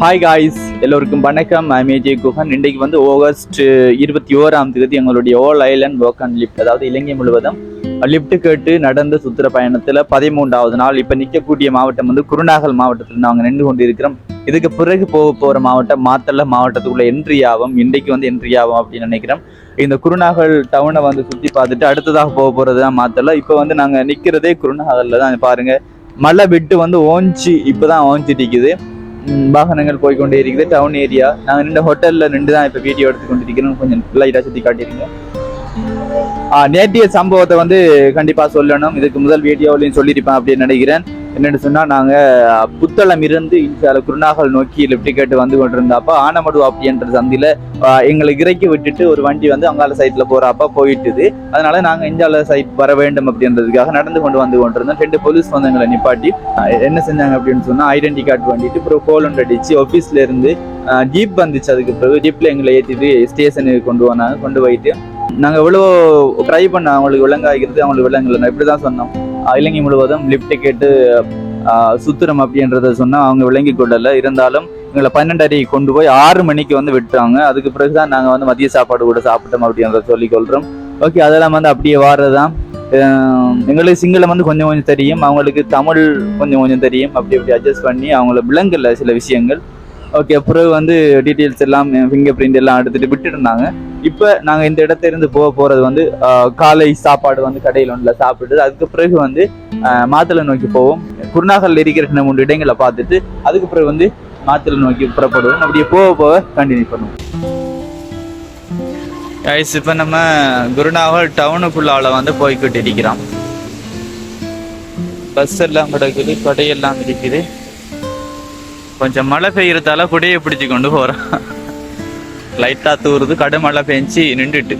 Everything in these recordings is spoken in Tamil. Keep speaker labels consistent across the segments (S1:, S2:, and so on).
S1: ஹாய் காய்ஸ் எல்லோருக்கும் வணக்கம். ஐ மேஜே குஹன். இன்றைக்கு வந்து ஆகஸ்ட் uh, இருபத்தி ஓராம் தேதி எங்களுடைய all island work and lift அதாவது இலங்கை முழுவதும் லிஃப்ட் கேட்டு நடந்த சுற்றுற பயணத்தில் பதிமூன்றாவது நாள் இப்போ நிற்கக்கூடிய மாவட்டம் வந்து குருநாகல் மாவட்டத்தில் நாங்கள் நின்று கொண்டு இருக்கிறோம் இதுக்கு பிறகு போக போகிற மாவட்டம் மாத்தள மாவட்டத்துக்குள்ள என்ட்ரி ஆகும் இன்றைக்கு வந்து என்ட்ரி ஆகும் அப்படின்னு நினைக்கிறோம். இந்த குருநாகல் டவுனை வந்து சுற்றி பார்த்துட்டு அடுத்ததாக போக போகிறது தான் மாத்தள. இப்போ வந்து நாங்கள் நிற்கிறதே குருநாகலில் தான். பாருங்கள் மழை விட்டு வந்து ஓஞ்சி இப்போ தான் ஓஞ்சிட்டிக்குது வாகனங்கள் போய்க்கொண்டே இருக்குது டவுன் ஏரியா நாங்கள் நின்று ஹோட்டலில் நின்று தான் இப்போ வீடியோ எடுத்து கொண்டிருக்கிறோம். கொஞ்சம் லைட்டாக சுற்றி காட்டியிருக்கேன் நேற்றைய சம்பவத்தை வந்து கண்டிப்பாக சொல்லணும். இதுக்கு முதல் வீடியோவிலையும் சொல்லியிருப்பேன் அப்படின்னு நினைக்கிறேன். என்னென்னு சொன்னால் நாங்கள் புத்தளம் இருந்து இன்சால குருநாகல் நோக்கி லிஃப்ட் கேட்டு வந்து கொண்டிருந்தப்போ ஆனமடு அப்படின்ற சந்தியில் எங்களுக்கு இறக்கி விட்டுட்டு ஒரு வண்டி வந்து அங்கால சைட்டில் போகிறப்ப போயிட்டுது. அதனால நாங்கள் இந்தியாவில் சைட் வர வேண்டும் அப்படின்றதுக்காக நடந்து கொண்டு வந்து கொண்டிருந்தோம். ரெண்டு போலீஸ் வந்து எங்களை நிப்பாட்டி என்ன செஞ்சாங்க அப்படின்னு சொன்னால் ஐடென்டி கார்டு வாங்கிட்டு அப்புறம் கோல் ஒன்று அடிச்சு ஆஃபீஸ்லேருந்து ஜீப் வந்துச்சு. அதுக்கு பிறகு ஜீப்பில் எங்களை ஏற்றிட்டு ஸ்டேஷனுக்கு கொண்டு வந்தாங்க கொண்டு போயிட்டு. நாங்கள் எவ்வளோ ட்ரை பண்ண அவங்களுக்கு விலங்காகிறது அவங்களுக்கு விலங்குல இப்படி தான் சொன்னோம். இலங்கை முழுவதும் லிஃப்ட் கேட்டு சுத்துறம் அப்படின்றத சொன்னால் அவங்க விளங்கி கொள்ளல. இருந்தாலும் எங்களை பன்னெண்டரை கொண்டு போய் ஆறு மணிக்கு வந்து விட்டுறாங்க அதுக்கு பிறகு தான் நாங்கள் வந்து மதிய சாப்பாடு கூட சாப்பிட்டோம் அப்படின்றத சொல்லிக் கொள்கிறோம் ஓகே அதெல்லாம் வந்து அப்படியே வாரதான் எங்களுக்கு சிங்களம் வந்து கொஞ்சம் கொஞ்சம் தெரியும். அவங்களுக்கு தமிழ் கொஞ்சம் கொஞ்சம் தெரியும். அப்படி அப்படி அட்ஜஸ்ட் பண்ணி அவங்கள விளங்கல சில விஷயங்கள். ஓகே பிறகு வந்து டீட்டெயில்ஸ் எல்லாம் ஃபிங்கர் பிரிண்ட் எல்லாம் எடுத்துகிட்டு விட்டுட்டு இருந்தாங்க. இப்போ நாங்கள் இந்த இடத்துல இருந்து போக போகிறது வந்து காலை சாப்பாடு வந்து கடையில் ஒன்றில் சாப்பிட்டு அதுக்கு பிறகு வந்து ஆஹ், மாத்தளை நோக்கி போவோம். குருநாகல் இருக்கிற ரெண்டு மூணு இடங்களை பார்த்துட்டு அதுக்கு பிறகு வந்து மாத்தளை நோக்கி புறப்படுவோம். அப்படியே போக போக கண்டினியூ பண்ணுவோம். கைஸ் இப்போ நம்ம குருநாகல் டவுனுக்குள்ளால வந்து போய்கிட்டு இருக்கிறோம் பஸ் எல்லாம் கிடக்குது கடையெல்லாம் இருக்குது. கொஞ்சம் மழை பெய்யறதால குடையை பிடிச்சு கொண்டு போகிறோம் லைட்டா தூறுது கடுமழை பெஞ்சு நின்றுட்டு.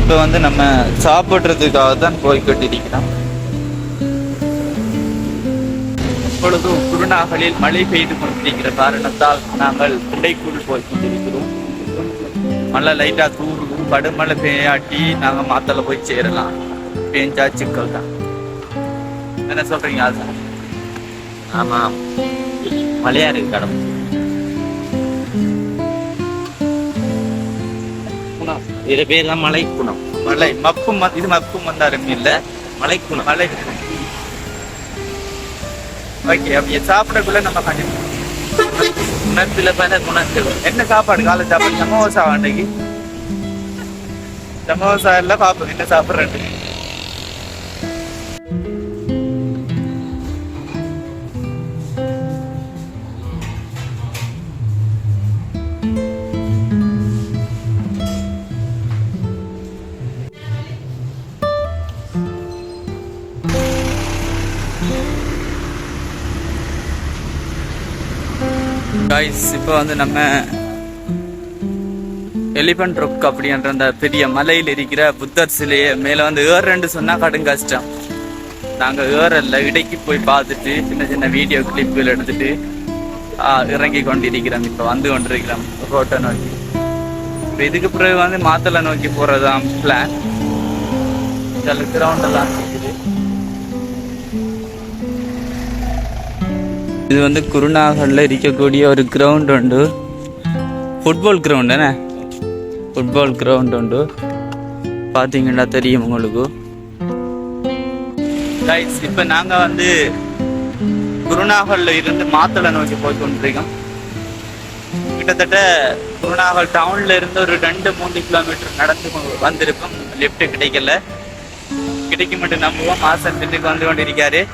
S1: இப்ப வந்து நம்ம சாப்பிடுறதுக்காக தான் போய்கிட்டு இருக்கிறோம் இப்பொழுது குருநாகலில் மழை பெய்து கொண்டிருக்கிற காரணத்தால் நாங்கள் குண்டைக்குள் போய் கொண்டிருக்கிறோம். மழை லைட்டா தூறுது கடுமழை பெய்யாட்டி நாங்க மாத்தல போய் சேரலாம். பெஞ்சா சிக்கல் தான். என்ன சொல்றீங்க அது
S2: ஆமா மலையா இருக்கு கடம் இது பேர் தான் மலை குணம்.
S1: மழை மப்பும் வ- இது மப்பும் வந்தாரும் இல்ல.
S2: மலை குணம்.
S1: மழை ஓகே அப்படியே சாப்பிடக்குள்ள நம்ம கண்டிப்பா
S2: குணத்துல பல குணங்கள்.
S1: என்ன சாப்பாடு? காலை சாப்பாடு? சமோசா அன்னைக்கு. சமோசா எல்லாம் பாப்போம். என்ன சாப்பிடுறேன் காய்ஸ் இப்போ வந்து நம்ம எலிபென்ட் ரொக் அப்படின்ற அந்த பெரிய மலையில் இருக்கிற புத்தர் சிலையை மேலே வந்து ஏறன்னு சொன்னால் கடும் கஷ்டம். நாங்கள் ஏறல இடைக்கு போய் பார்த்துட்டு சின்ன சின்ன வீடியோ கிளிப்புகள் எடுத்துட்டு இறங்கி கொண்டிருக்கிறோம். இப்போ வந்து கொண்டிருக்கிறோம் ரோட்டை நோக்கி. இப்போ இதுக்கு பிறகு வந்து மாத்தலை நோக்கி போகிறதான் பிளான் சில இது வந்து குருநாகல்ல இருக்கக்கூடிய ஒரு கிரவுண்ட் உண்டு. ஃபுட்பால் கிரவுண்ட் தானே? ஃபுட்பால் கிரவுண்ட் உண்டு. பார்த்தீங்கன்னா தெரியும் உங்களுக்கு. கைஸ் இப்போ நாங்கள் வந்து குருநாகல்ல இருந்து மாத்தலை நோக்கி போய் கொண்டிருக்கோம். கிட்டத்தட்ட குருநாகல் டவுன்ல இருந்து ஒரு ரெண்டு மூணு கிலோமீட்டர் நடந்து வந்திருக்கோம். லிஃப்ட் கிடைக்கல. கிடைக்கும் மட்டும் நம்புவோம். மாசம் திண்டுக்கு வந்து கொண்டிருக்காரு.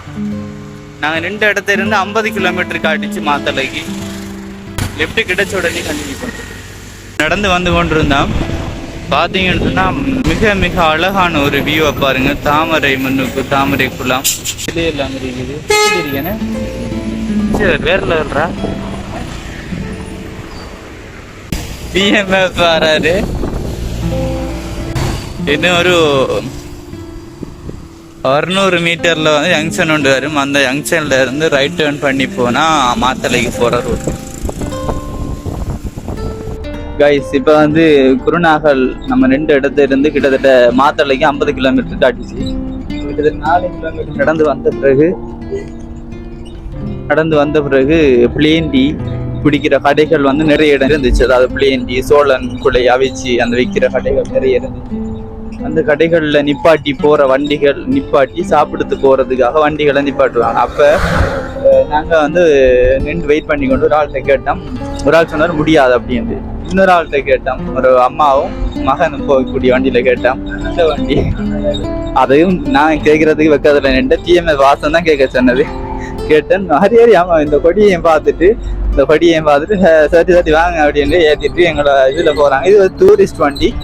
S1: நாங்க நின்ற இடத்துல இருந்து ஐம்பது கிலோமீட்டர் காட்டிச்சு மாத்தலைக்கு லிஃப்ட் கிடைச்ச உடனே கண்டினியூ பண்ணுறோம் நடந்து வந்து கொண்டிருந்தோம். பார்த்தீங்கன்னு சொன்னா மிக மிக அழகான ஒரு வியூவை பாருங்க. தாமரை முன்னுக்கு தாமரை குளம். இதுல எல்லாம் இருக்குது சரி வேற லெவல்ரா பிஎம்எஃப் வராரு. இன்னும் ஒரு அறுநூறு மீட்டரில் வந்து ஜங்ஷன் ஒன்று வரும். அந்த ஜங்ஷனில் இருந்து ரைட் டேர்ன் பண்ணி போனால் மாத்தலைக்கு போகிற ரூட் கைஸ் இப்போ வந்து குருநாகல் நம்ம ரெண்டு இடத்துல இருந்து கிட்டத்தட்ட மாத்தளைக்கு ஐம்பது கிலோமீட்டர் காட்டுச்சு. கிட்டத்தட்ட நாலு கிலோமீட்டர் நடந்து வந்த பிறகு நடந்து வந்த பிறகு பிளேன் டீ குடிக்கிற கடைகள் வந்து நிறைய இடம் இருந்துச்சு. அதாவது பிளேன் டீ சோழன் குலை அவிச்சி அந்த விற்கிற கடைகள் நிறைய இருந்துச்சு. அந்த கடைகளில் நிப்பாட்டி போகிற வண்டிகள் நிப்பாட்டி சாப்பிடுத்து போறதுக்காக வண்டிகளை நிப்பாட்டுவாங்க. அப்போ நாங்கள் வந்து நின்று வெயிட் பண்ணி கொண்டு ஒரு ஆள்கிட்ட கேட்டோம். ஒரு ஆள் சொன்னார் முடியாது அப்படின்னு இன்னொரு ஆள்கிட்ட கேட்டோம். ஒரு அம்மாவும் மகனும் போகக்கூடிய வண்டியில கேட்டோம். இந்த வண்டி. அதையும் நான் கேட்கறதுக்கு வைக்கிறதுல நின்று டிஎம்எஸ் வாசம் தான் கேட்க சொன்னது. கேட்டேன். ஹரி ஹரி ஆமாம் இந்த கொடியையும் பார்த்துட்டு இந்த கொடியையும் பார்த்துட்டு "அஹ், சரி சரி வாங்க அப்படின்னு ஏற்றிட்டு எங்களோட இதில் போகிறாங்க இது ஒரு டூரிஸ்ட் வண்டி.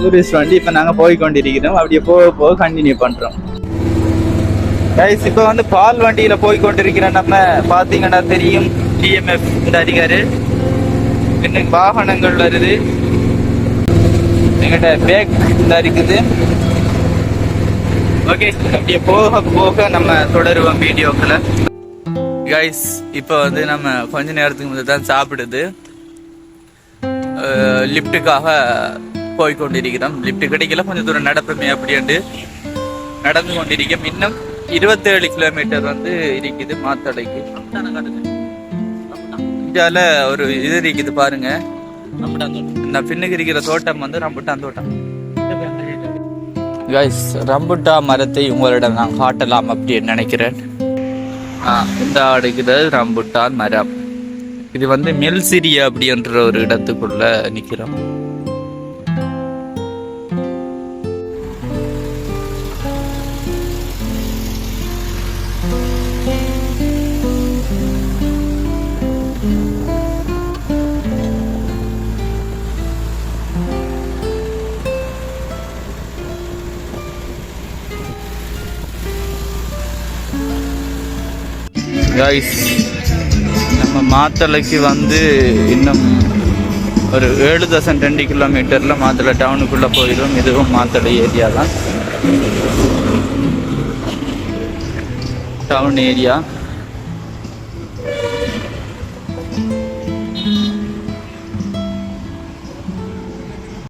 S1: டூரிஸ்ட் வண்டி இப்போ நாங்கள் போய் கொண்டிருக்கிறோம் அப்படியே போக போக கண்டினியூ பண்ணுறோம் கைஸ் இப்போ வந்து பால் வண்டியில் போய் கொண்டிருக்கிற நம்ம பார்த்தீங்கன்னா தெரியும் டிஎம்எஃப் இந்த அதிகாரி. இன்னும் வாகனங்கள் வருது. எங்கிட்ட பேக் இந்த இருக்குது. ஓகே அப்படியே போக போக நம்ம தொடருவோம் வீடியோக்களை. கைஸ் இப்போ வந்து நம்ம கொஞ்ச நேரத்துக்கு முன்னாடி தான் சாப்பிடுது. லிஃப்ட்டுக்காக போய் கொண்டிருக்கிறோம் லிஃப்ட் கிடைக்கல கொஞ்சம் தூரம் நடப்புமே அப்படின்ட்டு நடந்து கொண்டிருக்கோம் இன்னும் இருபத்தேழு கிலோமீட்டர் வந்து இருக்குது மாத்தடைக்கு. இந்தியாவில் ஒரு இது இருக்குது பாருங்க. நான் பின்னுக்கு இருக்கிற தோட்டம் வந்து ரம்புட்டான் தோட்டம். கைஸ் ரம்புட்டா மரத்தை உங்களிடம் நான் காட்டலாம் அப்படின்னு நினைக்கிறேன். இந்த அடுக்குது ரம்புட்டான் மரம். இது வந்து மெல்சிரியா அப்படின்ற ஒரு இடத்துக்குள்ள நிக்கிறோம். Guys மாத்தளைக்கு வந்து இன்னும் ஒரு ஏழு தசம் ரெண்டு கிலோமீட்டரில் மாத்தளை டவுனுக்குள்ளே போயிடும் இதுவும் மாத்தளை ஏரியா தான் டவுன் ஏரியா.